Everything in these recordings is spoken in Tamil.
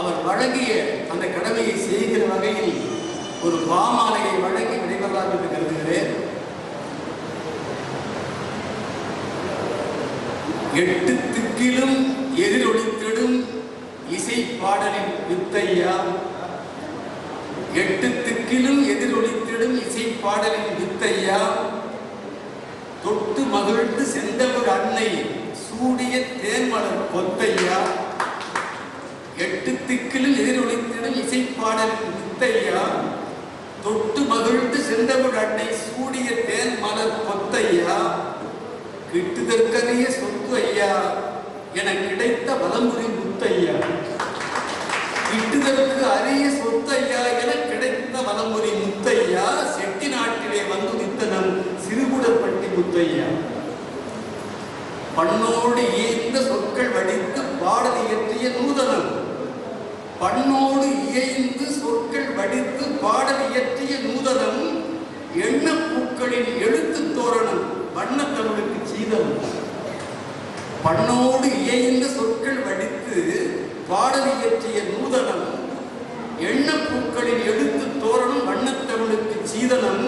அவர் வழங்கிய அந்த கடமையை செய்கிற வகையில் ஒரு பாமாலையை வழங்கி விடைபெறலாம் என்று கருதுகிறேன். எட்டு திக்கிலும் எதிரொலித்திடும் இசை பாடலின் வித்தையா? எட்டு திக்கிலும் எதிரொலித்திடும் இசை பாடலின் வித்தையா? தொட்டு மகிழ்ந்து செந்தவர் அன்னை சூடிய தேன்மலர் கொத்தையா திக்கிலும் எதிரொலித்திடும் இசை முத்தையா? வித்தையா தொட்டு மகிழ்ந்து செந்தமிழ் அன்னை சூடிய தேன் மலர் கொத்தையா? கிட்டுதற்கரிய சொத்து ஐயா என கிடைத்த வலமுறை முத்தையா? கிட்டுதற்கு அரிய சொத்து ஐயா என கிடைத்த வலமுறை முத்தையா? செட்டி நாட்டிலே வந்து நித்தனம் சிறுகுடப்பட்டி முத்தையா? பண்ணோடு ஏந்த சொற்கள் வடித்து பாடல் இயற்றிய நூதனம். பண்ணோடு இயைந்து சொற்கள் வடித்து பாடல் இயற்றிய நூதனம் எண்ணப்பூக்களின் எழுத்து தோரணம் வண்ணத்தமிழுக்கு சீதம். பண்ணோடு இயைந்த சொற்கள் வடித்து பாடல் இயற்றிய நூதனம் எண்ணப்பூக்களின் எழுத்து தோரணம் வண்ணத்தமிழுக்கு சீதனம்.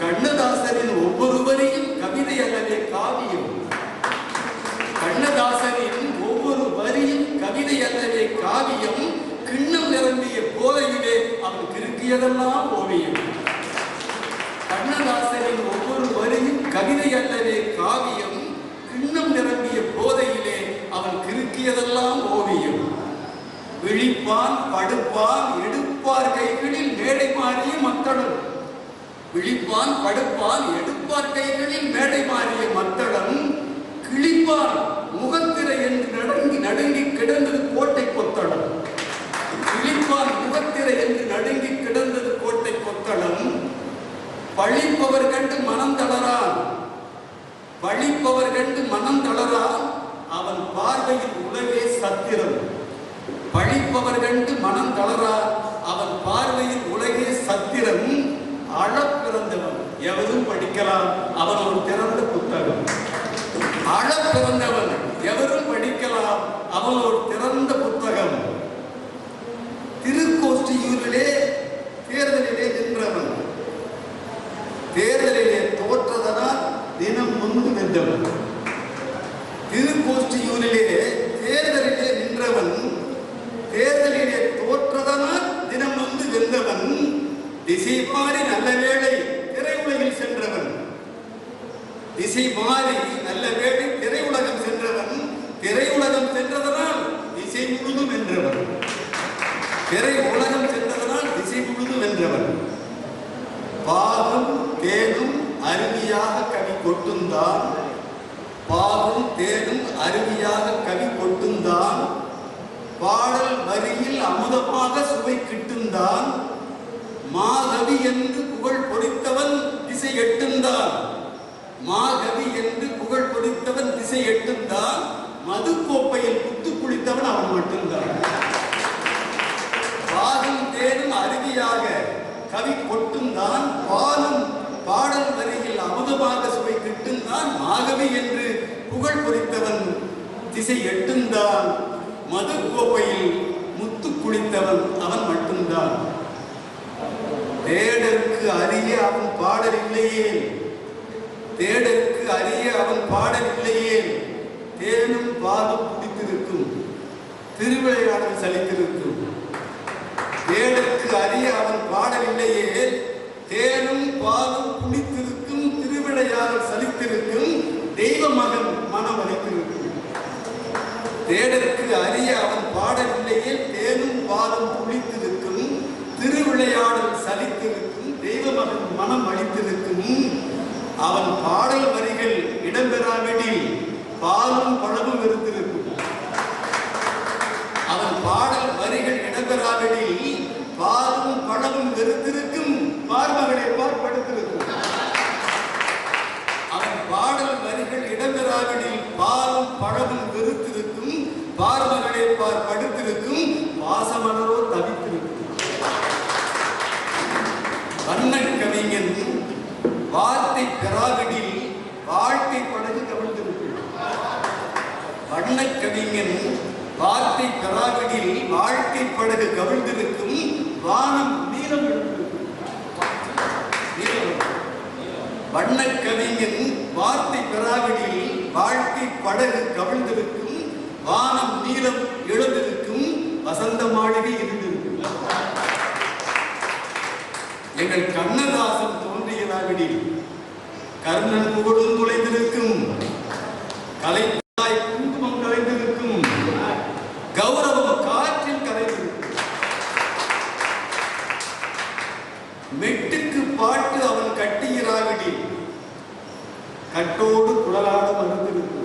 கண்ணதாசரின் ஒவ்வொருவரையும் கவிதை அல்லவே காவியம் கண்ணதாசனின் ஒவ்வொரு வரியும் கவிதை அல்லவே காவியம் கிண்ணம் நிரம்பிய போதையிலே அவன் கிறுக்கியதெல்லாம் ஓவியம் கண்ணதாசனின் ஒவ்வொரு வரியும் கவிதை அல்லவே காவியம். கிண்ணம் நிரம்பிய போதையிலே அவன் கிறுக்கியதெல்லாம் ஓவியம் விழிப்பான் படுப்பான் எடுப்பார் கைகளில் மேடை மாறிய மத்தளம். விழிப்பான் படுப்பான் எடுப்பார் கைகளில் மேடை மாறிய மத்தளம். கிழிப்பான் முகத்திரை என்று நடுங்கி நடுங்கி கிடந்தது கோட்டை கொத்தளம். கிழிப்பான் முகத்திரை என்று நடுங்கி பழிப்பவர் கண்டு மனம் தளரான். பழிப்பவர் கண்டு மனம் தளரான். அவன் பார்வையில் உலகே சத்திரம். பழிப்பவர் கண்டு மனம் தளரான். அவன் பார்வையில் உலகே சத்திரம். அழ பிறந்தவன் எவரும் படிக்கலாம். அவன் ஒரு திறந்த புத்தகம். அழப் பிறந்தவன் எவரும் படிக்கலாம். அவன் ஒரு திறந்த புத்தகம். திசை மாறி நல்ல வேளை திரையுலகம் சென்றவன் திரையுலகம் சென்றதனால் திசை முழுதும் வென்றவன். திரை உலகம் சென்றதனால் திசை முழுதும் வென்றவன். பாகும் தேனும் அருவியாக கவி கொட்டுந்தான். பாகும் தேனும் அருவியாக கவி கொட்டுந்தான். பாடல் வரியில் அமுதமாக சுவை கிட்டுந்தான். மாதவி என்று புகழ் பொறித்தவன் திசை எட்டுந்தான். மாகவி என்று புகழ் கொடுத்தவன் திசை எட்டுந்தான் மது கோப்பையில் குத்து குளித்தவன் அவன் மட்டும்தான். பாகும் தேனும் அருவியாக கவி கொட்டுந்தான் பாலும் பாடல் வரியில் அமுதமாக சுவை கிட்டுந்தான் மாகவி என்று புகழ் பொறித்தவன் திசை எட்டுந்தான் மது கோப்பையில் முத்து குளித்தவன் அவன் மட்டும்தான். தேடருக்கு அறிய அவன் பாடல் இல்லையே. தேடற்கு அரிய அவன் பாடவில்லையே. தேனும் பாலும் பிடித்திருக்கும் திருவிளையாடல் சலித்திருக்கும். தேடற்கு அரிய அவன் பாடவில்லையே. தேனும் பாலும் குடித்திருக்கும். திருவிளையாடல் சலித்திருக்கும். தெய்வ மகன் மனம் அளித்திருக்கும். தேடற்கு அரிய அவன் பாடவில்லையே. தேனும் பாலும் குளித்திருக்கும் திருவிளையாடல் சலித்திருக்கும். தெய்வ மகன் மனம் அளித்திருக்கும். அவன் பாடல் வரிகள் இடம்பெறாவிடில் பாலும் பழமும் இருந்திருக்கும். அவன் பாடல் வரிகள் இடம்பெறாவிடில் பாலும் பழமும் வெறுத்திருக்கும் பார்மகளை பார்ப்படுத்திருக்கும் அவன் பாடல் வரிகள் இடம்பெறாவிடில் பாலும் பழமும் வெறுத்திருக்கும் பார்மகளை பார் படுத்திருக்கும். வாசமலரோ தவித்திருக்கும். வண்ணக் கவிஞன் வார்த்தை பெறாவிடில் வண்ண கவிஞன் வார்த்தை கராவடியில் வாழ்க்கை படகு கவிழ்ந்திருக்கும் வானம் நீளம் வண்ண கவிஞன் வார்த்தை பெறாவிடில் வாழ்க்கை படகு கவிழ்ந்திருக்கும் வானம் நீளம் எழுந்திருக்கும் வசந்த மாளிகை இருந்திருக்கும். எங்கள் கண்ணதாசன் தோன்றியதாவிடில் கர்ணன் புகழும் துளைந்திருக்கும் கலை மெட்டுக்கு பாட்டு அவன் கட்டுகிறாவிடி கட்டோடு குழலாட மறந்திருக்கும்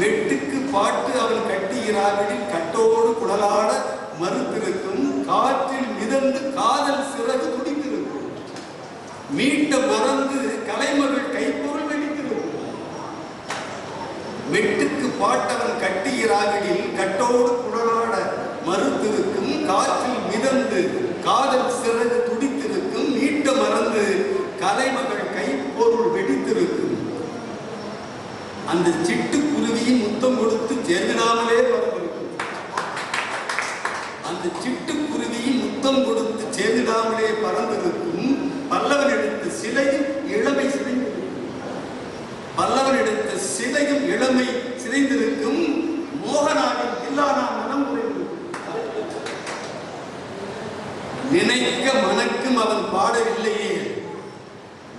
மெட்டுக்கு பாட்டு அவன் கட்டியிராவிடில் கட்டோடு குழலாட மறுத்திருக்கும். காற்றில் மிதந்து காதல் சிறகு துடித்திருக்கும். மீட்ட மறந்து கலைமகள் கைப்பொருள் வெடித்திருக்கும். மெட்டுக்கு பாட்டவன் கட்டுகிறாவிடில் கட்டோடு குழலாட மறுத்திருக்கும். காற்றில் மிதந்து காதல் சிறகு துடித்திருக்கும் நீட்ட மறந்து கலைமகள் பொருள் வெடித்திருக்கும். அந்த சிட்டுக்குருவியின் முத்தம் கொடுத்து சேர்ந்திடாமலே பறந்திருக்கும் அந்த சிட்டுக்குருவியின் முத்தம் கொடுத்து சேர்ந்திடாமலே பறந்திருக்கும். பல்லவன் எடுத்த சிலையும் இளமை சிதைந்திருக்கும். பல்லவன் எடுத்த சிலையும் இளமை சிதைந்திருக்கும். நினைக்க மனக்கும் அவன் பாடவில்லையே.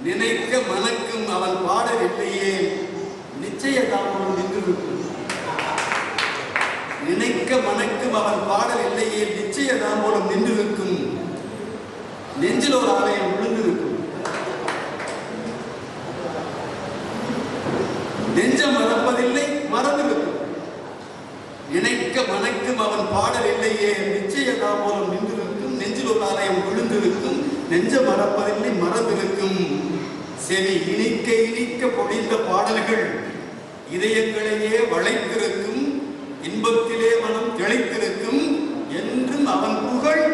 நினைக்க மனக்கும் அவன் பாடவில்லையே. நிச்சயதாமம் நின்றுவிட்டது. நினைக்க மனக்கும் அவன் பாடவில்லையே. நிச்சயதாமூலம் நின்றிருக்கும் நெஞ்சில் ஒரு ஆலயம் விழுந்திருக்கும். நெஞ்சம் மறப்பதில்லை மறந்திருக்கும். நினைக்க மனக்கும் அவன் பாடவில்லையே. நிச்சயதாமூலம் நின்றிருக்கும் நெஞ்சில் ஒரு ஆலயம் விழுந்திருக்கும் நெஞ்ச மறப்பதில்லை மறந்திருக்கும். செவி இனிக்க இனிக்க பொழிந்த பாடல்கள் இதயங்களையே வளைத்திருக்கும் இன்பத்திலே மனம் திளைத்திருக்கும் என்றும் அவன் புகழ்